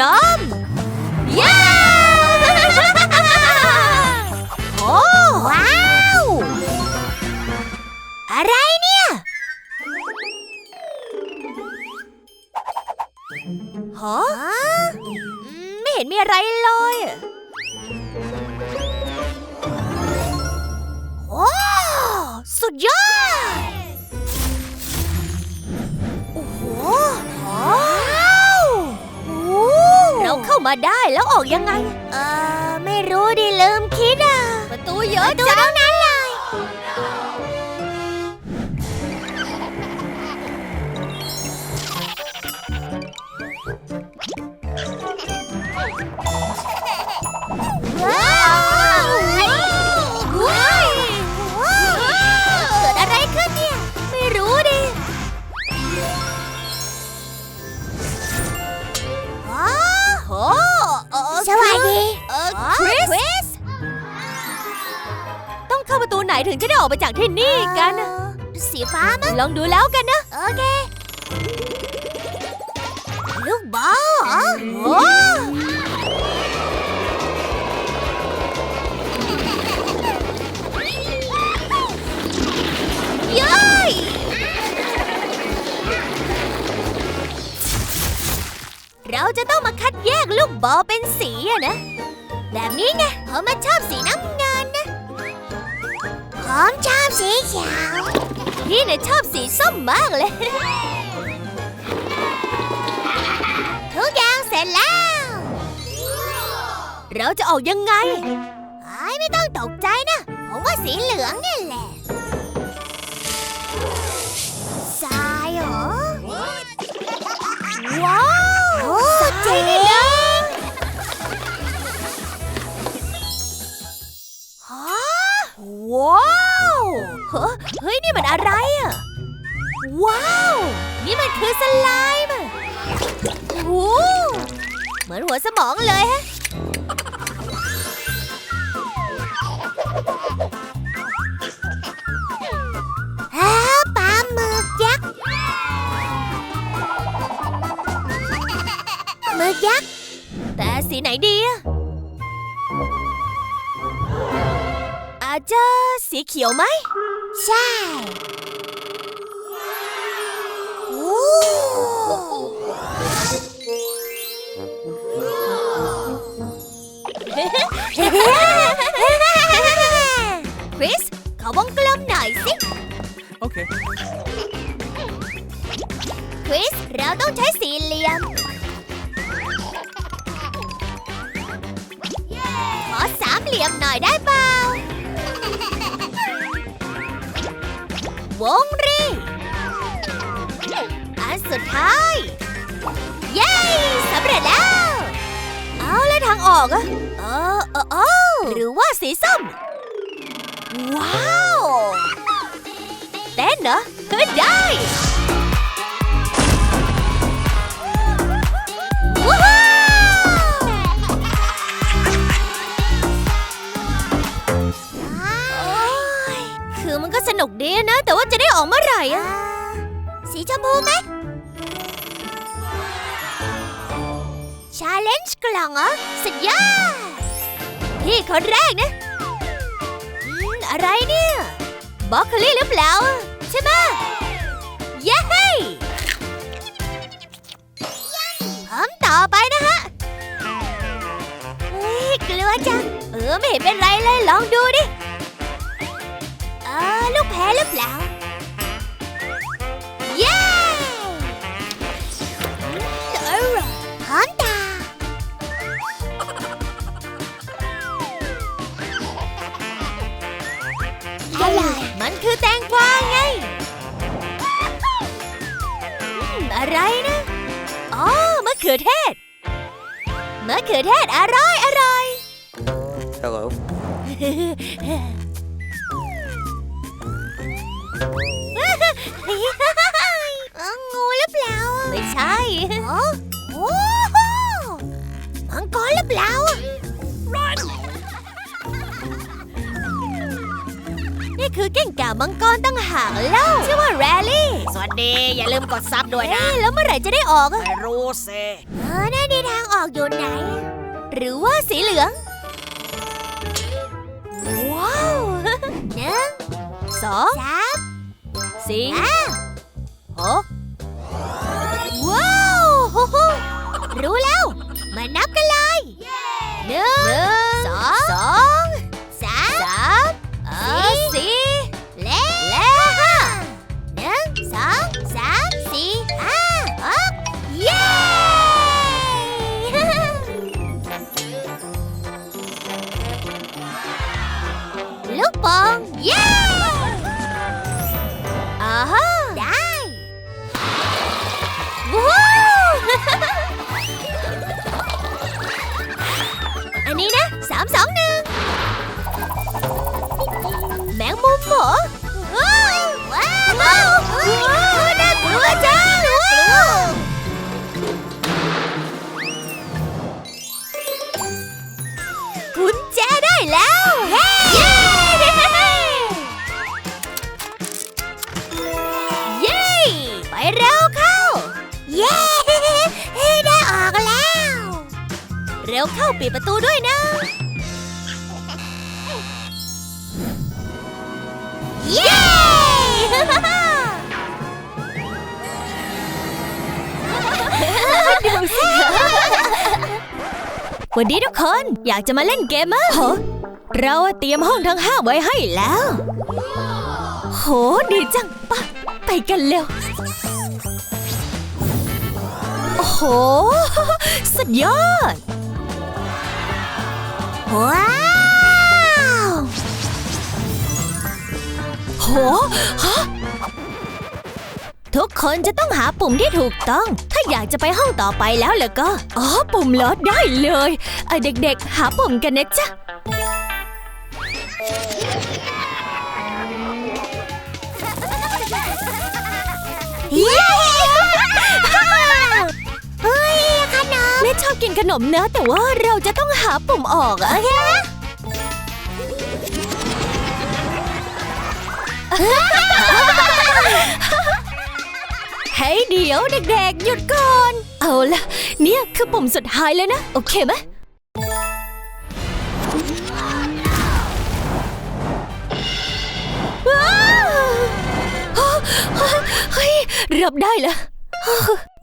ร้อมเย้โอ้ว้าว อะไรเนี่ย ฮะ ไม่เห็นมีอะไรเลยโอ้สุดยอด ได้แล้วออกยังไง เออไม่รู้ดิลืมคิดอะ ประตูเยอะจังนั้นเลยว้ นถึงจะได้ออกไปจากที่นี่กันน่ะสีฟ้ามั้งลองดูแล้วกันนะ โอเค ลูกบอลเหรอโอ้เย้ยเราจะต้องมาคัดแยกลูกบอลเป็นสีอะนะ แบบนี้ไงเพราะมันชอบสีน้ำเงินนะ ผมชอบสีเขียว พี่เนี่ยชอบสีส้มมากเลย ทุกอย่างเสร็จแล้ว เราจะออกยังไงไอ้ไม่ต้องตกใจนะ ผมว่าสีเหลืองนี่แหละทรายเหรอ ว้าวโอ้ใช่นี่เลยฮะว้าว เฮ้ย นี่มันอะไรอะ ว้าว นี่มันคือสไลม์อะโอ้เหมือนหัวสมองเลยฮะฮะปลาหมึกยักษ์หมึกยักษ์แต่สีไหนดีอะอาจจะสีเขียวไหม ใช่โอ้คริสขอวงกลมหน่อยสิ Okay. ท้าย เย้สำเร็จแล้ว เอาแล้วทางออกอะเออเออเออหรือว่าสีส้ม ว้าวเต้นเหรอเฮ้ยได้คือมันก็สนุกดีนะ แต่ว่าจะได้ออกเมื่อไหร่อะสีชมพูไหม ลองเหรอสุดยอดพี่คนแรกนะอืมอะไรเนี่ยบล็อกคลี่หรือเปล่า ใช่ไหมเย้พร้อมต่อไปนะฮะเฮ้ยกลัวจัง เออ ไม่เห็นเป็นไรเลย ลองดูดิ เออ ลูกแพ้หรือเปล่า มันคือแตงกวาไงอืมอะไรนะอ๋อมะเขือเทศมะเขือเทศอร่อยอร่อย Hello. เอ้างูหรือเปล่า ไม่ใช่ คือเก้งก่ามังกรตั้งหากเล่าชื่อว่าแรลลี่สวัสดี อย่าลืมกดซับด้วยนะ เอ๊ะแล้วเมื่อไหร่จะได้ออกอะไม่รู้สิเออน่าดีทางอออกอยู่ไหน หรือว่าสีเหลือง ว้าวหนึ่งสองสามสี่หกว้าวโฮโฮรู้แล้ว มานับกัน แจได้แล้วเย้เย้ไปเร็วเข้า เย้ได้ออกแล้ว เร็วเข้าปิดประตูด้วยนะ เย้ดูสิวันนี้ทุกคนอยากจะมาเล่นเกมมั้ย เราเตรียมห้องทั้งห้าไว้ให้แล้ว โหดีจังปะไปกันเร็ว โอ้โห สุดยอด ว้าวโหฮะทุกคนจะต้องหาปุ่มที่ถูกต้อง ถ้าอยากจะไปห้องต่อไปแล้วล่ะก็ อ๋อ ปุ่มลดได้เลย เด็กๆ หาปุ่มกันนะจ๊ะ เฮ้ยขนมแม่ชอบกินขนมนะ แต่ว่าเราจะต้องหาปุ่มออกโอะฮะเฮ้ยเดี๋ยวเด็กๆ หยุดก่อน เอาละเนี่ยคือปุ่มสุดท้ายแล้วนะ โอเคไหม รับได้แล้ว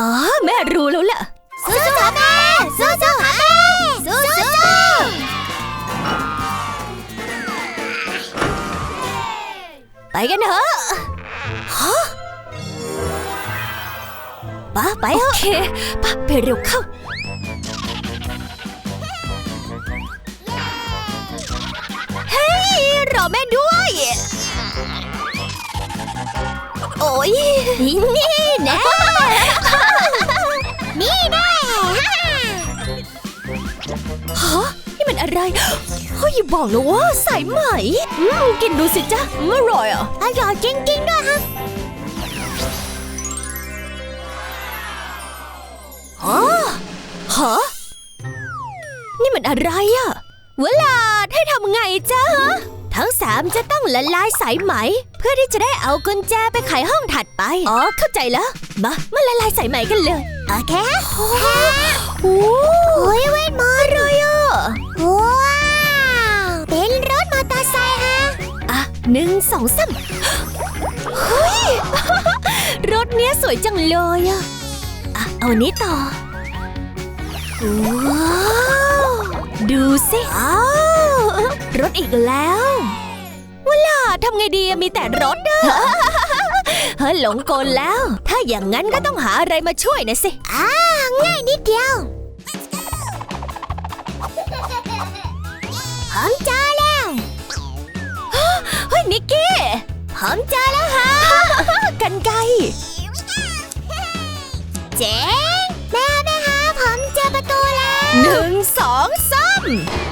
อ๋อแม่รู้แล้วล่ะสู้ๆค่ะแม่สู้ๆค่ะแม่สู้ๆไปกันเถอะฮะป้าไปโอเคป้าไปเร็วเข้าเฮ้ยรอแม่ด้วย โอ้ยนี่แนะนี่แน่ฮะนี่มันอะไรเฮ้ยอย่าบอกนะว่าสายไหมอืมกินดูสิจ๊ะอืมอร่อยอะอร่อยจริงๆด้วยฮะฮะฮะนี่มันอะไรอะเวลาให้ทำไงจ๊ะฮะ ทั้งสามจะต้องละลายสายไหม เพื่อที่จะได้เอากุญแจไปไขห้องถัดไป อ๋อ เข้าใจแล้ว มา มาละลายสายไหมกันเลย โอเคโอ้โหเฮ้ยเวทมนต์อะไรอะว้าวเป็นรถมอเตอร์ไซค์ฮะ อะหนึ่งสองสามเฮ้ย รถเนี้ยสวยจังเลยอะ อะ เอานี้ต่อ ว้าว ดูสิอ้าว รถอีกแล้วเวลาทำไงดีอะมีแต่รถอะเฮ้ยหลงกลแล้ว ถ้าอย่างนั้นก็ต้องหาอะไรมาช่วยนะสิอ่าง่ายนิดเดียวผมเจอแล้วเฮ้ยนิกกี้ผมเจอแล้วฮะกันไกรเจ๊งแม่แม่ฮะผมเจอประตูแล้วหนึ่งสองสามโห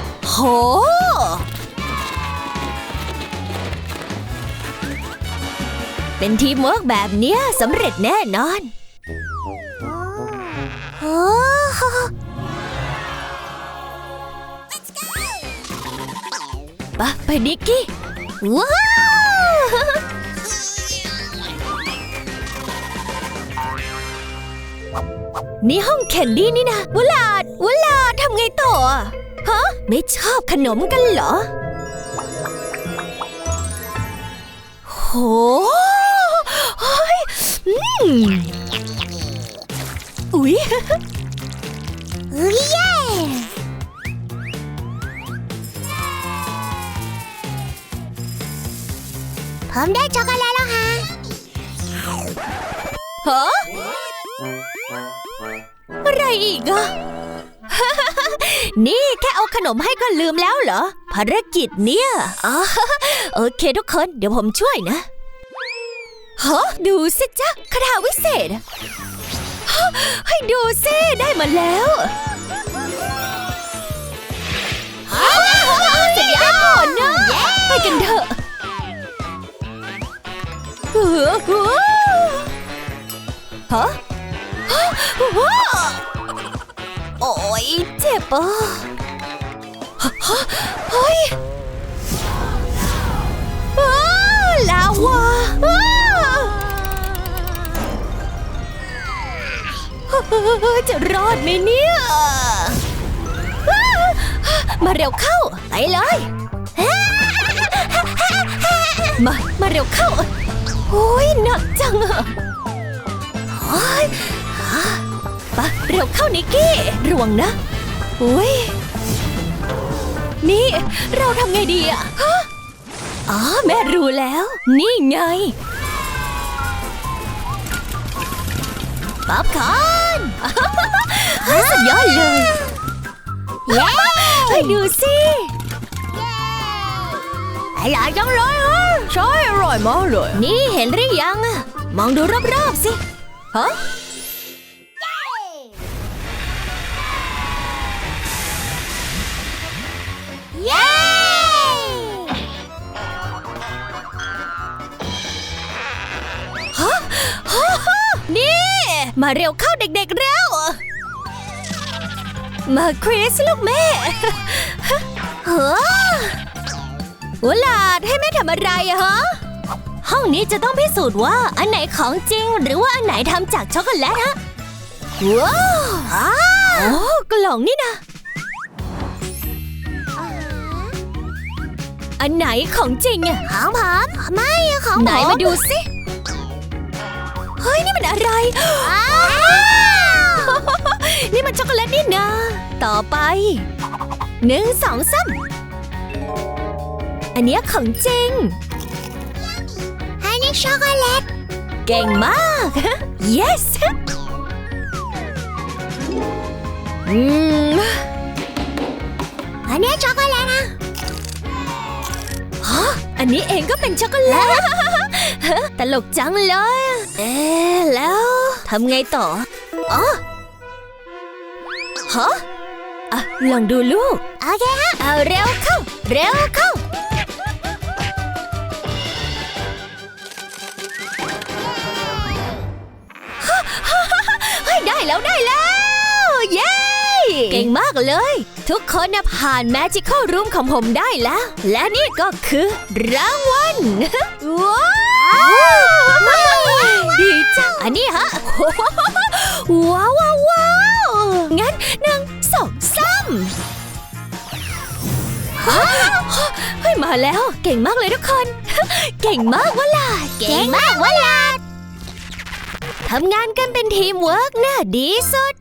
เป็นทีมเวิร์กแบบเนี้ยสำเร็จแน่นอนโอ้ปะไปนิกกี้ว้าวนี่ห้องแคนดี้นี่นะวลาดวลาดทำไงต่ออะฮะ ไม่ชอบขนมกันเหรอ โหเฮ้ยอืมอุ๊ยเฮ้ยเย้ผมได้ช็อกโกแลตแล้วฮะ ฮะ อะไรอีกอะนี่แค่เอาขนมให้ก็ลืมแล้วเหรอ ภารกิจเนี่ยอ๋อโอเคทุกคนเดี๋ยวผมช่วยนะฮะดูสิจ๊ะคาถาวิเศษอะฮะให้ดูสิได้มาแล้วสัญญาณก่อนนะไปกันเถอะเออเออฮะฮะว้า โอ้ยเจ็บอะฮะฮะเฮ้ยอ้าลาวาอ้าจะรอดไหมเนี่ย มาเร็วเข้า ไปเลย มา มาเร็วเข้า โอ้ยหนักจังอะ ปะเร็วเข้านิกกี้ ระวังนะ อุ้ย นี่ เราทำไงดีอะฮะอ๋อ แม่รู้แล้ว นี่ไง ป๊อปคอร์นเฮ้ยสุดยอดเลย เย้ให้ดูสิอร่อยจังเลยฮะใช่อร่อยมากเลย นี่เห็นหรือยังอะมองดูรอบๆสิ ฮะ มาเร็วเข้าเด็กๆเร็ว มาคริสลูกแม่เฮ้อวลาดให้แม่ทำอะไรอะฮะ ห้องนี้จะต้องพิสูจน์ว่าอันไหนของจริง หรือว่าอันไหนทำจากช็อกโกแลตฮะ ว้าวอ้าวโอ้กล่องนี่นะ อันไหนของจริงอะของผมไม่ของผมไหนมาดูสิ เฮ้ย นี่มันอะไรอ้าว นี่มันช็อกโกแลตนี่นาต่อไปหนึ่งสองสามอันเนี้ยของจริง อันนี้ช็อกโกแลต เก่งมาก yes อืมอันนี้ช็อกโกแลตนะฮะอันนี้เองก็เป็นช็อกโกแลต ตลกจังเลย เอ๊ะแล้วทำไงต่อ อ๋อ ฮะอะลองดูลูก โอเคฮะ เอาเร็วเข้า เร็วเข้าเฮ้ยได้แล้วได้แล้ว เย้ เก่งมากเลย ทุกคนนะผ่าน Magical Room ของผมได้แล้ว และนี่ก็คือรางวัลว้าวดีจัง อันนี้ฮะ ว้าวว้าว เฮ้ยมาแล้ว เก่งมากเลยทุกคน เก่งมากวะล่ะเก่งมากวะล่ะทำงานกันเป็นทีมเวิร์กน่ะดีสุด